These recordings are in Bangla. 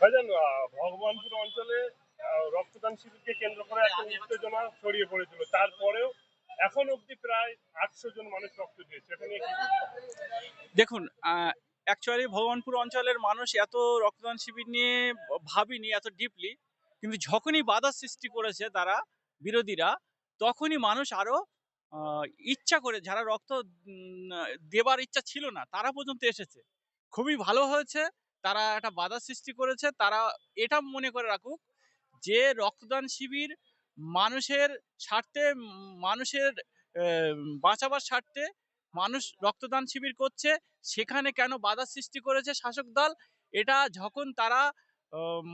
ভাইজান ভগবানপুর অঞ্চলে রক্তদান শিবিরকে কেন্দ্র করে একটা উত্তেজনা ছড়িয়ে পড়েছিল। তারপরেও এখন অবধি প্রায় আটশো জন মানুষ রক্ত দিয়েছে। দেখুন অ্যাকচুয়ালি ভগবানপুর অঞ্চলের মানুষ এত রক্তদান শিবির নিয়ে ভাবিনি এত ডিপলি কিন্তু যখনই বাধা সৃষ্টি করেছে তারা বিরোধীরা তখনই মানুষ আরও আহ, ইচ্ছা করে যারা রক্ত দেবার ইচ্ছা ছিল না তারা পর্যন্ত এসেছে। খুবই ভালো হয়েছে তারা একটা বাধা সৃষ্টি করেছে, তারা এটা মনে করে রাখুক যে রক্তদান শিবির মানুষের স্বার্থে, মানুষের বাঁচাবার স্বার্থে মানুষ রক্তদান শিবির করছে। সেখানে কেন বাধা সৃষ্টি করেছে শাসক দল? এটা যখন তারা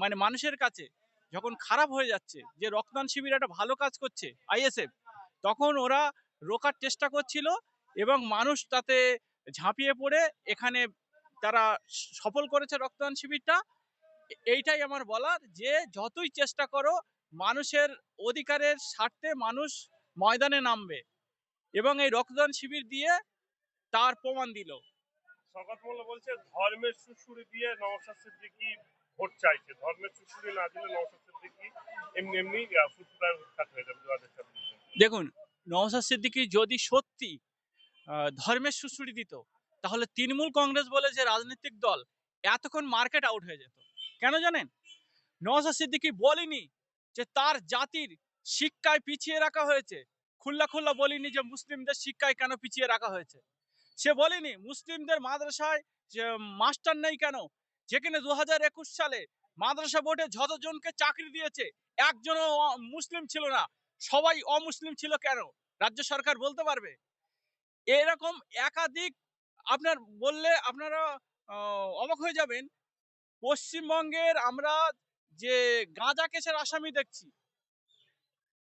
মানে মানুষের কাছে যখন খারাপ হয়ে যাচ্ছে যে রক্তদান শিবির একটা ভালো কাজ করছে আইএসএফ, তখন ওরা রোকার চেষ্টা করছিল এবং মানুষ তাতে ঝাঁপিয়ে পড়ে। এখানে তারা সফল করেছে রক্তদান শিবিরটা এইটাই আমার বলার যে যতই চেষ্টা করো মানুষের অধিকারের স্বার্থে মানুষ ময়দানে নামবে এবং এই রক্তদান শিবির দিয়ে তার প্রমাণ দিল। মোল্লা বলছে ধর্মের দিয়ে নওশাদ সিদ্দিকি ভোট চাইছে। ধর্মের সুশুরি না দিলে নওশাদ সিদ্দিকি এমনি এমনি ফুটফুটায় উৎখাত হয়ে যাবে দেখুন নওশাদ সিদ্দিকী যদি সত্যি ধর্মের সুশ্রুতি দিত তাহলে তৃণমূল কংগ্রেস বলে যে রাজনৈতিক দল এতক্ষণ মার্কেট আউট হয়ে যেত। কেন জানেন? নওশাদ সিদ্দিকী বলেনি যে তার জাতির শিক্ষায় পিছিয়ে রাখা হয়েছে। খুল্লা খুল্লা বলিনি যে মুসলিমদের শিক্ষায় কেন পিছিয়ে রাখা হয়েছে। সে বলেনি মুসলিমদের মাদ্রাসায় যে মাস্টার নেই কেন? যেখানে দু হাজার একুশ সালে মাদ্রাসা বোর্ডে যতজনকে চাকরি দিয়েছে, একজনও মুসলিম ছিল না। সবাই অমুসলিম ছিল কেন? রাজ্য সরকার বলতে পারবে? এরকম একাধিক আপনার বললে আপনারা অবাক হয়ে যাবেন। পশ্চিমবঙ্গের আমরা যে গাঁজা কেসের আসামি দেখছি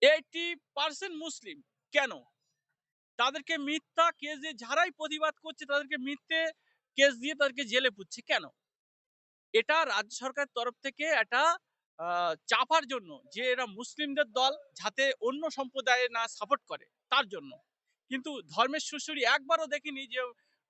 এইটি পার্সেন্ট মুসলিম। কেন? তাদেরকে মিথ্যা কেস দিয়ে যারাই প্রতিবাদ করছে, তাদেরকে মিথ্যে কেস দিয়ে তাদেরকে জেলে পুচ্ছে কেন? এটা রাজ্য সরকারের তরফ থেকে একটা চাপার জন্য যে এরা মুসলিমদের দল যাতে অন্য সম্প্রদায়ে না সাপোর্ট করে, তার জন্য। কিন্তু ধর্মের সুশুরি একবারও দেখিনি যে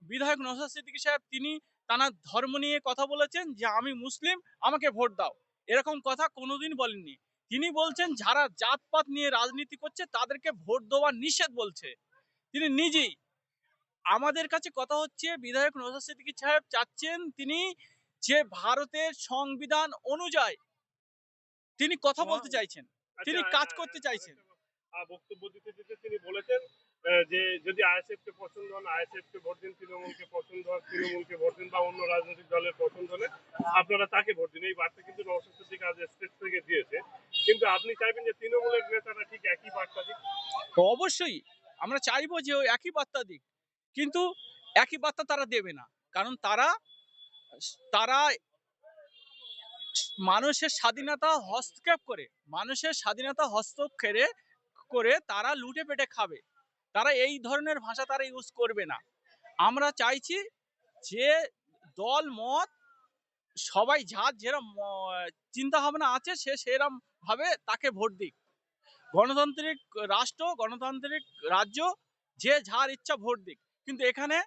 বিধায়ক নসাদ সিদ্দিকী সাহেব তিনি তার ধর্ম নিয়ে কথা বলেছেন যে আমি মুসলিম আমাকে ভোট দাও। এরকম কথা কোনোদিন বলেননি। তিনি বলছেন যারা জাতপাত নিয়ে রাজনীতি করছে তাদেরকে ভোট দেওয়া নিষেধ বলছে। তিনি নিজেই আমাদের কাছে কথা হচ্ছে বিধায়ক নসাদ সিদ্দিকী সাহেব চাচ্ছেন তিনি যে ভারতের সংবিধান অনুযায়ী তিনি কথা বলতে চাইছেন। তিনি আচ্ছা, কাজ করতে চাইছেন। বক্তব্য দিতে দিতে তিনি বলেছেন যে যদি আইএসএফ কে পছন্দ হন আইএসএফ কে ভোট দিন, তৃণমূলকে পছন্দ হন, তৃণমূলকে ভোট দিন বা অন্য রাজনৈতিক দলের পছন্দ হলে আপনারা তাকে ভোট দিন। এই বার্তা কিন্তু নওশাদ সিদ্দিক আজ স্টেজ থেকে দিয়েছে। কিন্তু আপনি চাইবেন যে তৃণমূলের নেতারা ঠিক একই বার্তা দিক? অবশ্যই, আমরা চাইব যে ওই একই বার্তা দিক। কিন্তু একই বার্তা তারা দেবে না। কারণ তারা তারা মানুষের স্বাধীনতা হস্তক্ষেপ করে, মানুষের স্বাধীনতা হস্তক্ষেপে করে তারা লুটে পেটে খাবে। তারা এই ধরনের ভাষা তারা ইউজ করবে না। আমরা চাইছি যে দল, মত, সবাই যার যেরম চিন্তা ভাবনা আছে সে সেরম ভাবে তাকে ভোট দিক। গণতান্ত্রিক রাষ্ট্র, গণতান্ত্রিক রাজ্য যে যার ইচ্ছা ভোট দিক। কিন্তু এখানে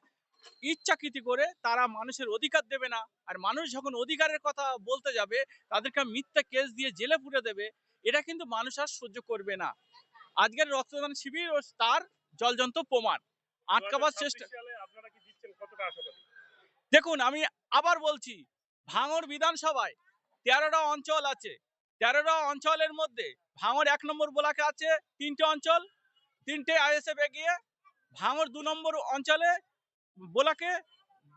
ইচ্ছাকৃতি করে তারা মানুষের অধিকার দেবে না। আর মানুষ যখন অধিকারের কথা বলতে যাবে, তাদেরকে মিথ্যা কেস দিয়ে জেলে পুরে দেবে, এটা কিন্তু মানুষ আর সহ্য করবে না। আজকের রক্তদান শিবির ও তার জলজন্ত প্রমাণ। আটকাবার চেষ্টা 2026 সালে আপনারা কি দিচ্ছেন? কতটা আশাবাদী? দেখুন আমি আবার বলছি ভাঙড় বিধানসভায় তেরোটা অঞ্চল আছে। তেরোটা অঞ্চলের মধ্যে ভাঙড় এক নম্বর ব্লকে আছে তিনটে অঞ্চল তিনটে আইএসএফ এগিয়ে। ভাঙর দু নম্বর অঞ্চলে ব্লকে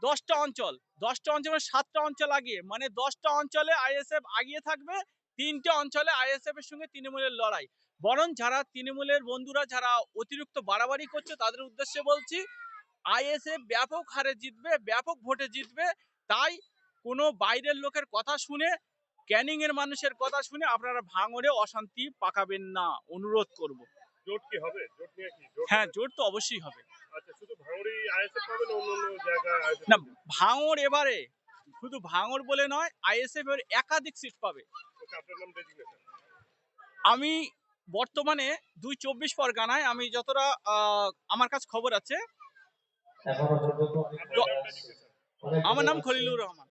দশটা অঞ্চল দশটা অঞ্চলে সাতটা অঞ্চল আগিয়ে। মানে দশটা অঞ্চলে আইএসএফ আগিয়ে থাকবে তিনটে অঞ্চলে আইএসএফ এর সঙ্গে তৃণমূলের লড়াই। বরং যারা তৃণমূলের বন্ধুরা যারা অতিরিক্ত বাড়াবাড়ি করছে তাদের উদ্দেশ্যে বলছি আইএসএফ ব্যাপক হারে জিতবে ব্যাপক ভোটে জিতবে। তাই কোনো বাইরের লোকের কথা শুনে ক্যানিং এর মানুষের কথা শুনে আপনারা ভাঙড়ে অশান্তি পাকাবেন না। অনুরোধ করব। জোট কি হবে? জোট নিয়ে কি? হ্যাঁ জোট তো অবশ্যই হবে। আচ্ছা শুধু আইএসএফ না অন্য অন্য জায়গায় না ভাঙড় এবারে শুধু ভাঙড় বলে নয় আইএসএফ এর একাধিক সিট পাবে। আমি বর্তমানে দুই চব্বিশ পরগানায় আমি যতটা আমার কাছে খবর আছে। আমার নাম খলিলুর রহমান।